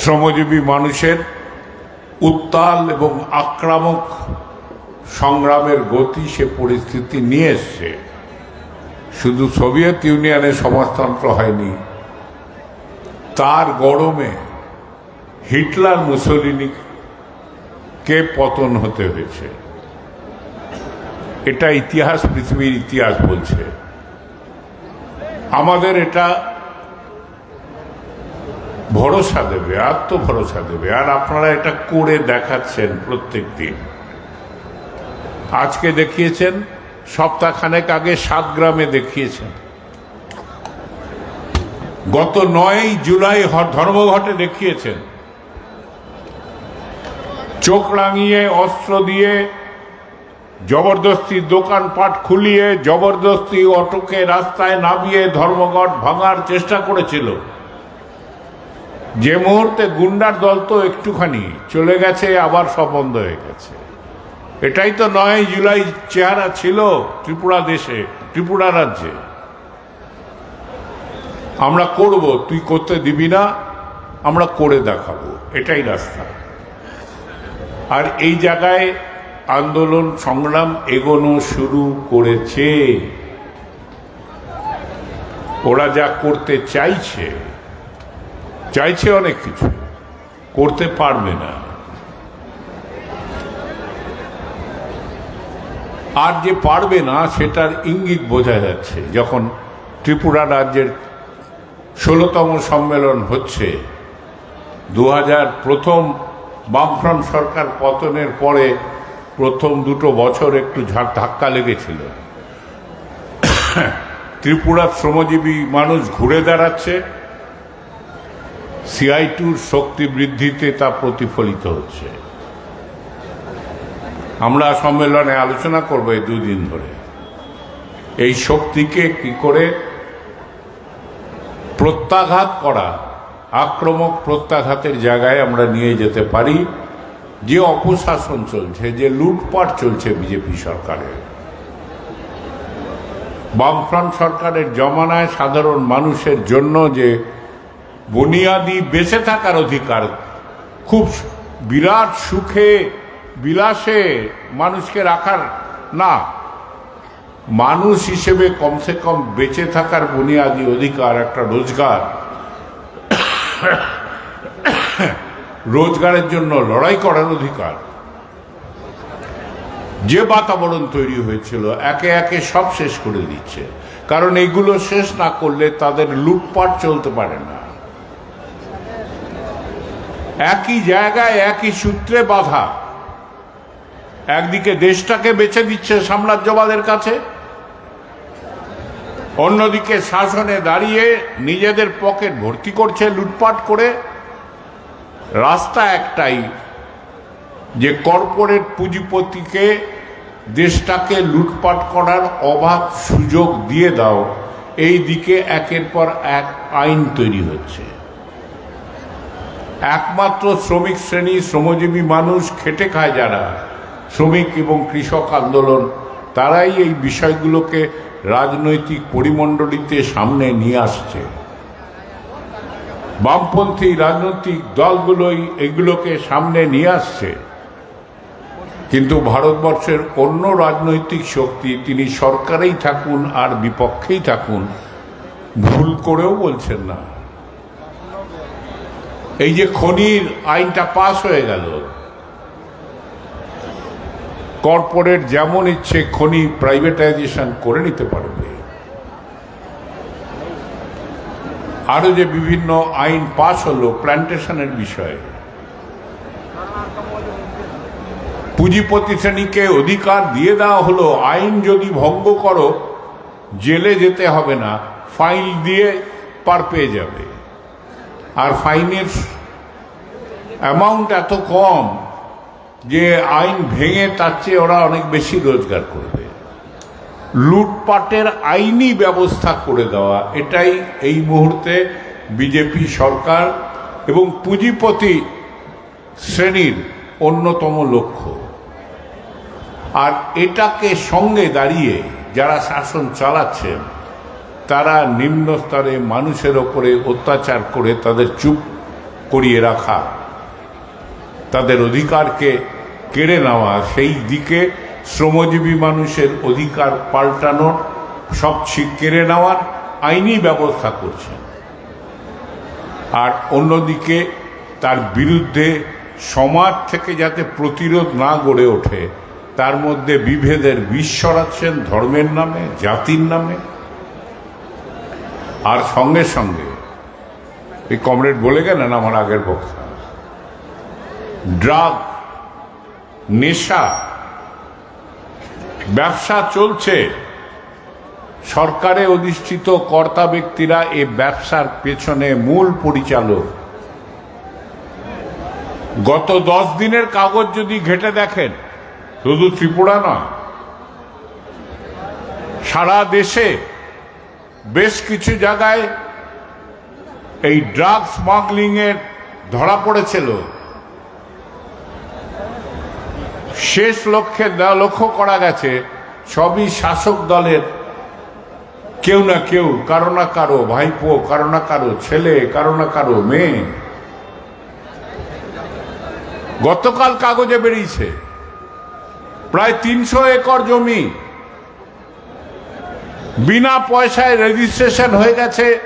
শ্রমজীবী মানুষের উত্তাল এবং আক্রামক সংগ্রামের গতি সে পরিস্থিতি নিয়ে এসছে। শুধু সোভিয়েত ইউনিয়নে সমাজতন্ত্র হয়নি, তার গরমে হিটলার মুসলিনি কে পতন হতে হয়েছে। এটা ইতিহাস, পৃথিবীর ইতিহাস বলছে। আমাদের এটা ভরসা দেবে, আত্মভরসা দেবে। আর আপনারা এটা করে দেখাচ্ছেন প্রত্যেক দিন। আজকে দেখিয়েছেন, সপ্তাহখানেক আগে সাত গ্রামে দেখিয়েছেন। গত নয় জুলাই ধর্মঘটে দেখিয়েছেন। চোখ রাঙিয়ে, অস্ত্র দিয়ে, জবরদস্তি দোকানপাট খুলিয়ে, জবরদস্তি অটোকে রাস্তায় নামিয়ে ধর্মঘট ভাঙার চেষ্টা করেছিল। যে মুহূর্তে গুন্ডার দল তো একটুখানি চলে গেছে, আবার সব বন্ধ হয়ে গেছে। এটাই তো নয়, জুলাই চেহারা ছিল ত্রিপুরা দেশে, ত্রিপুরা রাজ্যে। আমরা করব, তুই করতে দিবি না, আমরা করে দেখাবো। এটাই রাস্তা। আর এই জায়গায় আন্দোলন, সংগ্রাম এগোনো শুরু করেছে। ওরা যা করতে চাইছে চাইছে অনেক কিছু, করতে পারবে না। আর যে পারবে না, সেটার ইঙ্গিত বোঝা যাচ্ছে। যখন ত্রিপুরা রাজ্যের ষোলোতম সম্মেলন হচ্ছে দু হাজার প্রথম বামফ্রন্ট সরকার পতনের পরে প্রথম দুটো বছর একটু ঝাড় ধাক্কা লেগেছিল। ত্রিপুরার শ্রমজীবী মানুষ ঘুরে দাঁড়াচ্ছে সিআই টুর শক্তি বৃদ্ধিতে তা প্রতিফলিত হচ্ছে। আমরা সম্মেলনে আলোচনা করব এই দুদিন ধরে। এই শক্তিকে কি করে প্রত্যাঘাত করা, আক্রমক প্রত্যাঘাতের জায়গায় আমরা নিয়ে যেতে পারি, যে অপশাসন চলছে, যে লুটপাট চলছে বিজেপি সরকারের। বামফ্রন্ট সরকারের জমানায় সাধারণ মানুষের জন্য যে বুনিয়াদি বেঁচে থাকার অধিকার। খুব বিরাট সুখে, বিলাসে মানুষকে রাখার না। মানুষ হিসেবে কমসে কম বেঁচে থাকার বুনিয়াদি অধিকার একটা রোজগার। রোজগারের জন্য লড়াই করার অধিকার। যে বাতাবরণ তৈরি হয়েছিল, একে একে সব শেষ করে দিচ্ছে। কারণ এগুলো শেষ না করলে তাদের লুটপাট চলতে পারে না। একই জায়গায়, একই সূত্রে বাধা। একদিকে দেশটাকে বেছে দিচ্ছে সাম্রাজ্যবাদের কাছে, অন্যদিকে শাসনে দাঁড়িয়ে নিজেদের পকেট ভর্তি করছে লুটপাট করে। রাস্তা একটাই, যে কর্পোরেট পুঁজিপতিকে দেশটাকে লুটপাট করার অভাব সুযোগ দিয়ে দাও। এই দিকে একের পর এক আইন তৈরি হচ্ছে। একমাত্র শ্রমিক শ্রেণি শ্রমজীবী মানুষ খেটে খায় যারা। শ্রমিক এবং কৃষক আন্দোলন, তারাই এই বিষয়গুলোকে রাজনৈতিক পরিমণ্ডলিতে সামনে নিয়ে আসছে। বামপন্থী রাজনৈতিক দলগুলোই এগুলোকে সামনে নিয়ে আসছে। কিন্তু ভারতবর্ষের অন্য রাজনৈতিক শক্তি, তিনি সরকারেই থাকুন আর বিপক্ষেই থাকুন, ভুল করেও বলছেন না। এই যে খনির আইনটা পাস হয়ে গেল, কর্পোরেট যেমন ইচ্ছে খনি প্রাইভেটাইজেশন করে নিতে পারবে। আরও যে বিভিন্ন আইন পাস হলো প্ল্যান্টেশনের বিষয়ে। পুঁজিপতি শ্রেণীকে অধিকার দিয়ে দেওয়া হলো, আইন যদি ভঙ্গ করো, জেলে যেতে হবে না ফাইল দিয়ে পার পেয়ে যাবে। আর ফাইনের অ্যামাউন্ট এত কম যে আইন ভেঙে তার চেয়ে ওরা অনেক বেশি রোজগার করবে। লুটপাটের আইনি ব্যবস্থা করে দেওয়া, এটাই এই মুহূর্তে বিজেপি সরকার এবং পুঁজিপতি শ্রেণির অন্যতম লক্ষ্য। আর এটাকে সঙ্গে দাঁড়িয়ে যারা শাসন চালাচ্ছেন তারা নিম্ন স্তরে মানুষের ওপরে অত্যাচার করে তাদের চুপ করিয়ে রাখা, তাদের অধিকারকে কেড়ে নেওয়া, সেই দিকে শ্রমজীবী মানুষের অধিকার পাল্টানোর সব কেড়ে নেওয়ার আইনি ব্যবস্থা করছেন। আর অন্যদিকে তার বিরুদ্ধে সমাজ থেকে যাতে প্রতিরোধ না গড়ে ওঠে, তার মধ্যে বিভেদের ছড়াচ্ছেন ধর্মের নামে, জাতির নামে। আর সঙ্গে সঙ্গে এই কমরেড বলে গেলেন আমার আগের বক্তা ড্রাগ, নেশা, ব্যবসা চলছে। সরকারে অধিষ্ঠিত কর্তা ব্যক্তিরা এ ব্যবসার পেছনে মূল পরিচালক। গত দশ দিনের কাগজ যদি ঘেটে দেখেন, শুধু ত্রিপুরা নয়, সারা দেশে বেশ কিছু জায়গায় এই ড্রাগ স্মাগলিং এর ধরা পড়েছিল। শেষ লক্ষ্যে লক্ষ্য করা গেছে, সবই শাসক দলের। কেউ না কেউ, কারও না কারও, ভাইপো, কারও না কারও, ছেলে, কারও না কারও, মেয়ে। গতকাল কাগজে বেরিয়েছে। প্রায় তিনশো একর জমি। বিনা পয়সায় রেজিস্ট্রেশন হয়ে গেছে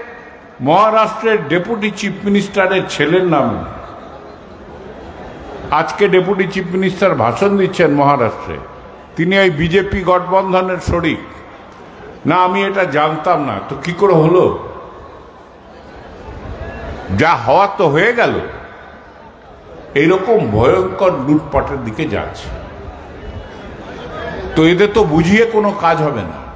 মহারাষ্ট্রের ডেপুটি চিফ মিনিস্টারের ছেলের নামে। আজকে ডেপুটি চিফ মিনিস্টার ভাষণ দিচ্ছেন মহারাষ্ট্রে। তিনি ওই বিজেপি গঠবন্ধনের শরিক। না, আমি এটা জানতাম না। তো কি করে হলো? যা হওয়ার তো হয়ে গেল। এইরকম ভয়ঙ্কর লুটপাটের দিকে যাচ্ছে। তো এদের তো বুঝিয়ে কোনো কাজ হবে না।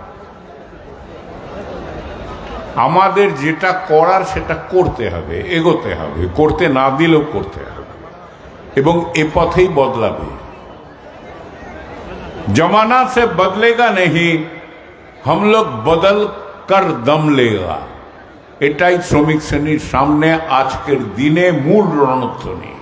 আমাদের যেটা করার সেটা করতে হবে, এগোতে হবে, করতে না দিলেও করতে হবে। এবং এ পথেই বদলাবে। জমানা সে বদলেগা নেই হমলোক বদল কর দম লেগা। এটাই শ্রমিক শ্রেণির সামনে আজকের দিনে মূল রণধ্বনি।